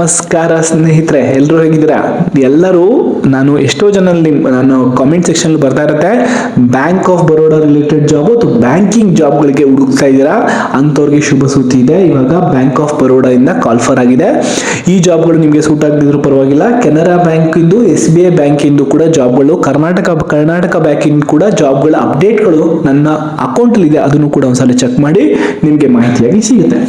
ನಮಸ್ಕಾರ ಸ್ನೇಹಿತರೆ ಎಲ್ಲರೂ ಹೇಗಿದ್ದೀರಾ? ಎಲ್ಲರೂ ನಾನು ಎಷ್ಟೋ ಜನರಲ್ಲಿ, ನಾನು ಕಾಮೆಂಟ್ ಸೆಕ್ಷನ್ ಬರ್ತಾ ಇರುತ್ತೆ. Bank of Baroda related job ಅಥವಾ ಬ್ಯಾಂಕಿಂಗ್ ಜಾಬ್ಗಳಿಗೆ ಹುಡುಕ್ತಾ ಇದ್ದೀರಾ? ಅಂಥವ್ರಿಗೆ ಶುಭ ಸುದ್ದಿ ಇದೆ. ಇವಾಗ ಬ್ಯಾಂಕ್ ಆಫ್ ಬರೋಡಾ ಇಂದ ಕಾಲ್ಫರ್ ಆಗಿದೆ. ಈ ಜಾಬ್ಗಳು ನಿಮಗೆ ಸೂಟ್ ಆಗದಿದ್ರು ಪರವಾಗಿಲ್ಲ. ಕೆನರಾ ಬ್ಯಾಂಕ್ ಇಂದು, ಎಸ್ ಬಿ ಐ ಬ್ಯಾಂಕ್ ಇಂದು ಕೂಡ ಜಾಬ್ಗಳು ಕರ್ನಾಟಕ ಕರ್ನಾಟಕ ಬ್ಯಾಂಕ್ ಇಂದ ಕೂಡ ಜಾಬ್ಗಳ ಅಪ್ಡೇಟ್ಗಳು ನನ್ನ ಅಕೌಂಟ್ ಇದೆ. ಅದನ್ನು ಕೂಡ ಒಂದ್ಸಲ ಚೆಕ್ ಮಾಡಿ ನಿಮಗೆ ಮಾಹಿತಿಯಾಗಿ ಸಿಗುತ್ತೆ.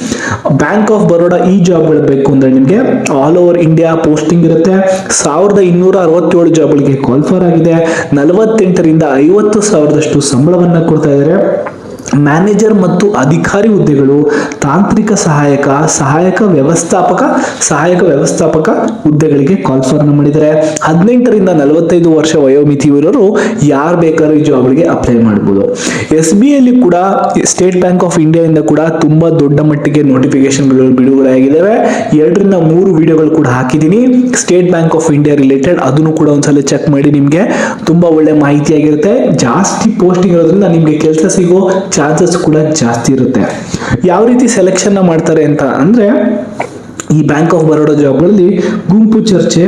ಬ್ಯಾಂಕ್ ಆಫ್ ಬರೋಡಾ ಈ ಜಾಬ್ಗಳು ಬೇಕು ಅಂದ್ರೆ ನಿಮಗೆ ಆಲ್ ಓವರ್ ಇಂಡಿಯಾ ಪೋಸ್ಟಿಂಗ್ ಇರುತ್ತೆ. ಸಾವಿರದ ಇನ್ನೂರ ಅರವತ್ತೇಳು ಜಾಬ್ಗಳಿಗೆ ಕಾಲ್ಫರ್ ಆಗಿದೆ. ನಲವತ್ತೆಂಟರಿಂದ ಐವತ್ತು ಸಾವಿರದಷ್ಟು ಸಂಬಳವನ್ನು ಕೊಡ್ತಾ ಇದ್ದಾರೆ ಮ್ಯಾನೇಜರ್ ಮತ್ತು ಅಧಿಕಾರಿ ಹುದ್ದೆಗಳು, ತಾಂತ್ರಿಕ ಸಹಾಯಕ ಸಹಾಯಕ ವ್ಯವಸ್ಥಾಪಕ ಸಹಾಯಕ ವ್ಯವಸ್ಥಾಪಕ ಹುದ್ದೆಗಳಿಗೆ ಕಾಲ್ಫರ್ನ ಮಾಡಿದ್ದಾರೆ. ಹದಿನೆಂಟರಿಂದ ನಲವತ್ತೈದು ವರ್ಷ ವಯೋಮಿತಿ ಇರೋರು ಯಾರು ಬೇಕಾದ್ರೂ ಈ ಜಾಬ್ಗಳಿಗೆ ಅಪ್ಲೈ ಮಾಡ್ಬೋದು. ಎಸ್ ಬಿ ಐಲಿ ಕೂಡ ಸ್ಟೇಟ್ ಬ್ಯಾಂಕ್ ಆಫ್ ಇಂಡಿಯಾದಿಂದ ಕೂಡ ತುಂಬಾ ದೊಡ್ಡ ಮಟ್ಟಿಗೆ ನೋಟಿಫಿಕೇಶನ್ಗಳು ಬಿಡುಗಡೆ ಆಗಿದ್ದಾವೆ. ಎರಡರಿಂದ ಮೂರು ವಿಡಿಯೋಗಳು ಕೂಡ ಹಾಕಿದ್ದೀನಿ. State bank of India related ಅದನ್ನು ಕೂಡ ಒಂದ್ಸಲ ಚೆಕ್ ಮಾಡಿ ನಿಮಗೆ. ತುಂಬಾ ಒಳ್ಳೆ ಮಾಹಿತಿ ಆಗಿರುತ್ತೆ. ಜಾಸ್ತಿ ಪೋಸ್ಟಿಂಗ್ ಇರೋದ್ರಿಂದ ನಿಮಗೆ ಕೆಲಸ ಸಿಗೋ ಚಾನ್ಸಸ್ ಕೂಡ ಜಾಸ್ತಿ ಇರುತ್ತೆ. ಯಾವ ರೀತಿ ಸೆಲೆಕ್ಷನ್ನ ಮಾಡ್ತಾರೆ ಅಂತ ಅಂದರೆ, ಈ ಬ್ಯಾಂಕ್ ಆಫ್ ಬರೋಡಾ ಜಾಬ್ಗಳಲ್ಲಿ ಗುಂಪು ಚರ್ಚೆ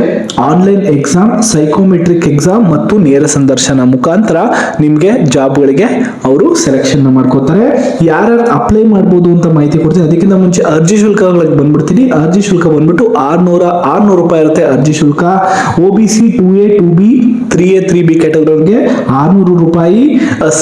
ಆನ್ಲೈನ್ ಎಕ್ಸಾಮ್ ಸೈಕೋಮೆಟ್ರಿಕ್ ಎಕ್ಸಾಮ್ ಮತ್ತು ನೇರ ಸಂದರ್ಶನ ಮುಖಾಂತರ ನಿಮಗೆ ಜಾಬ್ಗಳಿಗೆ ಅವರು ಸೆಲೆಕ್ಷನ್ ಮಾಡ್ಕೋತಾರೆ. ಯಾರ್ಯಾರು ಅಪ್ಲೈ ಮಾಡ್ಬೋದು ಅಂತ ಮಾಹಿತಿ ಕೊಡ್ತೀನಿ. ಅದಕ್ಕಿಂತ ಮುಂಚೆ ಅರ್ಜಿ ಶುಲ್ಕಗಳಿಗೆ ಬಂದ್ಬಿಡ್ತೀನಿ. ಅರ್ಜಿ ಶುಲ್ಕ ಬಂದ್ಬಿಟ್ಟು ಆರ್ನೂರ, ಆರ್ನೂರು ರೂಪಾಯಿ ಇರುತ್ತೆ ಅರ್ಜಿ ಶುಲ್ಕ. O B C two A two B three A three B ಕ್ಯಾಟಗರಿಗೆ ಆರ್ನೂರು ರೂಪಾಯಿ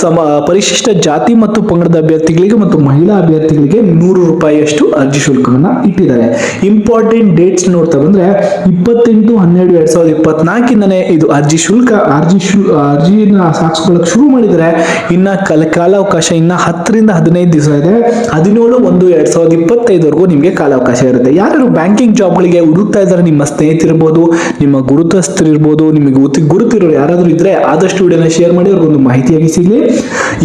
ಸಮ, ಪರಿಶಿಷ್ಟ ಜಾತಿ ಮತ್ತು ಪಂಗಡದ ಅಭ್ಯರ್ಥಿಗಳಿಗೆ ಮತ್ತು ಮಹಿಳಾ ಅಭ್ಯರ್ಥಿಗಳಿಗೆ ನೂರು ರೂಪಾಯಿಯಷ್ಟು ಅರ್ಜಿ ಶುಲ್ಕವನ್ನು ಇಟ್ಟಿದ್ದಾರೆ. ಇಂಪಾರ್ಟೆಂಟ್ ಡೇಟ್ಸ್ ನೋಡ್ತಾ ಬಂದ್ರೆ ಇಪ್ಪತ್ತೆಂಟು, ಹನ್ನೆರಡು, ಎರಡ್ ಸಾವಿರದ ಇಪ್ಪತ್ನಾಲ್ಕಿಂದನೇ ಇದು ಅರ್ಜಿ ಶುಲ್ಕ, ಅರ್ಜಿ ಶುಲ್ ಅರ್ಜಿನ ಸಾಕ್ಸ್ಕೊಳ್ಳೋಕೆ ಶುರು ಮಾಡಿದರೆ ಇನ್ನ ಕಲ, ಕಾಲಾವಕಾಶ ಇನ್ನ ಹತ್ತರಿಂದ ಹದಿನೈದು ದಿವಸ ಇದೆ. ಹದಿನೇಳು, ಒಂದು, ಎರಡ್ ಸಾವಿರದ ಇಪ್ಪತ್ತೈದವರೆಗೂ ನಿಮಗೆ ಕಾಲಾವಕಾಶ ಇರುತ್ತೆ. ಯಾರು ಬ್ಯಾಂಕಿಂಗ್ ಜಾಬ್ಗಳಿಗೆ ಹುಡುಕ್ತಾ ಇದ್ದಾರೆ, ನಿಮ್ಮ ಸ್ನೇಹಿತರಿರ್ಬೋದು, ನಿಮ್ಮ ಗುರುತಸ್ಥರಿರ್ಬೋದು, ನಿಮಗೆ ಗುರುತಿ ಗುರುತಿರೋರು ಯಾರಾದರೂ ಇದ್ರೆ ಆದಷ್ಟು ವಿಡಿಯೋನ ಶೇರ್ ಮಾಡಿ ಅವ್ರಿಗೊಂದು ಮಾಹಿತಿಯಾಗಿ ಸಿಗಲಿ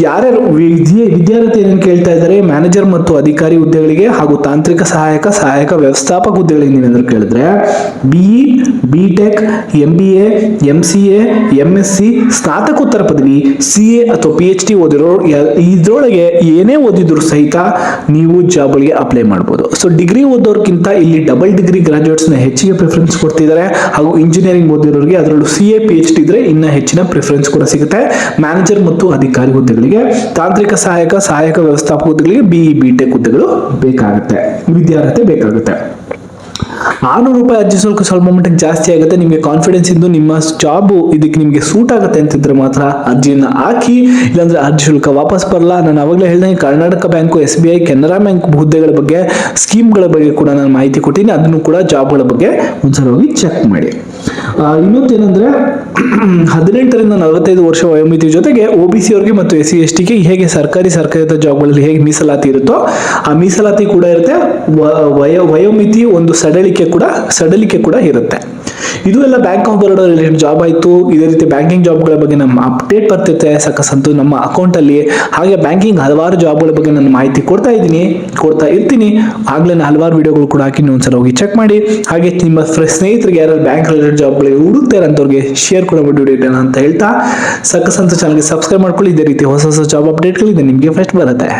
ಯಾರ್ಯಾರು ವಿದ್ಯೆ, ವಿದ್ಯಾರ್ಥಿ ಏನೇನು ಕೇಳ್ತಾ ಇದ್ದಾರೆ, ಮ್ಯಾನೇಜರ್ ಮತ್ತು ಅಧಿಕಾರಿ ಹುದ್ದೆಗಳಿಗೆ ಹಾಗೂ ತಾಂತ್ರಿಕ ಸಹಾಯಕ ಸಹಾಯಕ ವ್ಯವಸ್ಥಾಪಕ ಹುದ್ದೆಗಳಿಗೆ ನೀವೇನಾದ್ರು ಕೇಳಿದ್ರೆ BE B tech M B A M C A M S C ಸ್ನಾತಕೋತ್ತರ ಪದವಿ ಸಿ ಎ ಅಥವಾ ಪಿ ಎಚ್ ಡಿ ಓದಿರೋ ಇದ್ರೊಳಗೆ ಏನೇ ಓದಿದ್ರು ಸಹಿತ ನೀವು ಜಾಬ್ಗಳಿಗೆ ಅಪ್ಲೈ ಮಾಡ್ಬೋದು. ಸೊ ಡಿಗ್ರಿ ಓದೋರ್ಗಿಂತ ಇಲ್ಲಿ ಡಬಲ್ ಡಿಗ್ರಿ ಗ್ರಾಜುಯೇಟ್ಸ್ನ ಹೆಚ್ಚಿಗೆ ಪ್ರಿಫರೆನ್ಸ್ ಕೊಡ್ತಿದ್ದಾರೆ. ಹಾಗೂ ಇಂಜಿನಿಯರಿಂಗ್ ಓದಿರೋರಿಗೆ ಅದರಲ್ಲೂ C A P H D ಇದ್ರೆ ಇನ್ನ ಹೆಚ್ಚಿನ ಪ್ರಿಫರೆನ್ಸ್ ಕೂಡ ಸಿಗುತ್ತೆ. ಮ್ಯಾನೇಜರ್ ಮತ್ತು ಅಧಿಕಾರಿ ಹುದ್ದೆಗಳಿಗೆ, ತಾಂತ್ರಿಕ ಸಹಾಯಕ ಸಹಾಯಕ ವ್ಯವಸ್ಥಾಪಕ ಹುದ್ದೆಗಳಿಗೆ ಬಿಇ ಬಿ ಟೆಕ್ ಹುದ್ದೆಗಳು ಬೇಕಾಗುತ್ತೆ. ವಿದ್ಯಾರ್ಹತೆ ಬೇಕಾಗುತ್ತೆ. ಆರ್ನೂರು ರೂಪಾಯಿ ಅರ್ಜಿ ಶುಲ್ಕ ಸ್ವಲ್ಪ ಮಟ್ಟಕ್ಕೆ ಜಾಸ್ತಿ ಆಗುತ್ತೆ. ನಿಮಗೆ ಕಾನ್ಫಿಡೆನ್ಸ್ ಇದ್ದು ನಿಮ್ಮ ಜಾಬು ಇದಕ್ಕೆ ನಿಮಗೆ ಸೂಟ್ ಆಗುತ್ತೆ ಅಂತಿದ್ರೆ ಮಾತ್ರ ಅರ್ಜಿನ ಹಾಕಿ, ಇಲ್ಲಾಂದ್ರೆ ಅರ್ಜಿ ಶುಲ್ಕ ವಾಪಸ್ ಬರಲ್ಲ ನಾನು ಅವಾಗಲೇ ಹೇಳಿದಂಗೆ Karnataka bank, S B I, Canara bank ಹುದ್ದೆಗಳ ಬಗ್ಗೆ ಸ್ಕೀಮ್ಗಳ ಬಗ್ಗೆ ಕೂಡ ನಾನು ಮಾಹಿತಿ ಕೊಟ್ಟಿದ್ದೀನಿ ಅದನ್ನು ಕೂಡ ಜಾಬ್ಗಳ ಬಗ್ಗೆ ಒಂದ್ಸಲ ಹೋಗಿ ಚೆಕ್ ಮಾಡಿ ಇನ್ನೊಂದೇನೆಂದ್ರೆ, ಹದಿನೆಂಟರಿಂದ ನಲವತ್ತೈದು ವರ್ಷ ವಯೋಮಿತಿ ಜೊತೆಗೆ ಒ ಬಿ ಸಿ ಅವರಿಗೆ ಮತ್ತು ಎಸ್ ಸಿ ಎಸ್ ಟಿಗೆ ಹೇಗೆ ಸರ್ಕಾರಿ ಸರ್ಕಾರದ ಜಾಬ್ಗಳಲ್ಲಿ ಹೇಗೆ ಮೀಸಲಾತಿ ಇರುತ್ತೋ, ಆ ಮೀಸಲಾತಿ ಕೂಡ ಇರುತ್ತೆ. ವಯೋ, ವಯೋಮಿತಿ ಒಂದು ಸಡಲಿಕೆ ಕೂಡ ಸಡಲಿಕೆ ಕೂಡ ಇರುತ್ತೆ. ಇದು ಎಲ್ಲ bank of Baroda related job ಆಯಿತು. ಇದೇ ರೀತಿ ಬ್ಯಾಂಕಿಂಗ್ ಜಾಬ್ಗಳ ಬಗ್ಗೆ ನಮ್ಮ ಅಪ್ಡೇಟ್ ಬರ್ತಿರುತ್ತೆ ಸಕಸಂತು ನಮ್ಮ ಅಕೌಂಟಲ್ಲಿ ಹಾಗೆ ಬ್ಯಾಂಕಿಂಗ್ ಹಲವಾರು ಜಾಬ್ಗಳ ಬಗ್ಗೆ ನಾನು ಮಾಹಿತಿ ಕೊಡ್ತಾ ಇದ್ದೀನಿ. ಕೊಡ್ತಾ ಇರ್ತೀನಿ. ಆಗ್ಲೇ ಹಲವಾರು ವಿಡಿಯೋಗಳು ಕೂಡ ಹಾಕಿ ನೀವು ಒಂದ್ಸಲ ಹೋಗಿ ಚೆಕ್ ಮಾಡಿ. ಹಾಗೆ ನಿಮ್ಮ ಸ್ನೇಹಿತರಿಗೆ ಯಾರು ಬ್ಯಾಂಕ್ ರಿಲೇಟೆಡ್ ಜಾಬ್ಗಳಿಗೆ ಹುಡುಕ್ತಾರೆ ಇರೋಂಥವ್ರಿಗೆ ಶೇರ್ ಕೂಡ ಮಾಡಿ ವಿಡಿಯೋ ಅಂತ ಹೇಳ್ತಾ. ಸಕಸಂತ ಚಾನಲ್ಗೆ ಸಬ್ಸ್ಕ್ರೈಬ್ ಮಾಡ್ಕೊಳ್ಳಿ. ಇದೇ ರೀತಿ ಹೊಸ ಹೊಸ ಜಾಬ್ ಅಪ್ಡೇಟ್ಗಳಿದೆ ನಿಮಗೆ ಫಸ್ಟ್ ಬರುತ್ತೆ.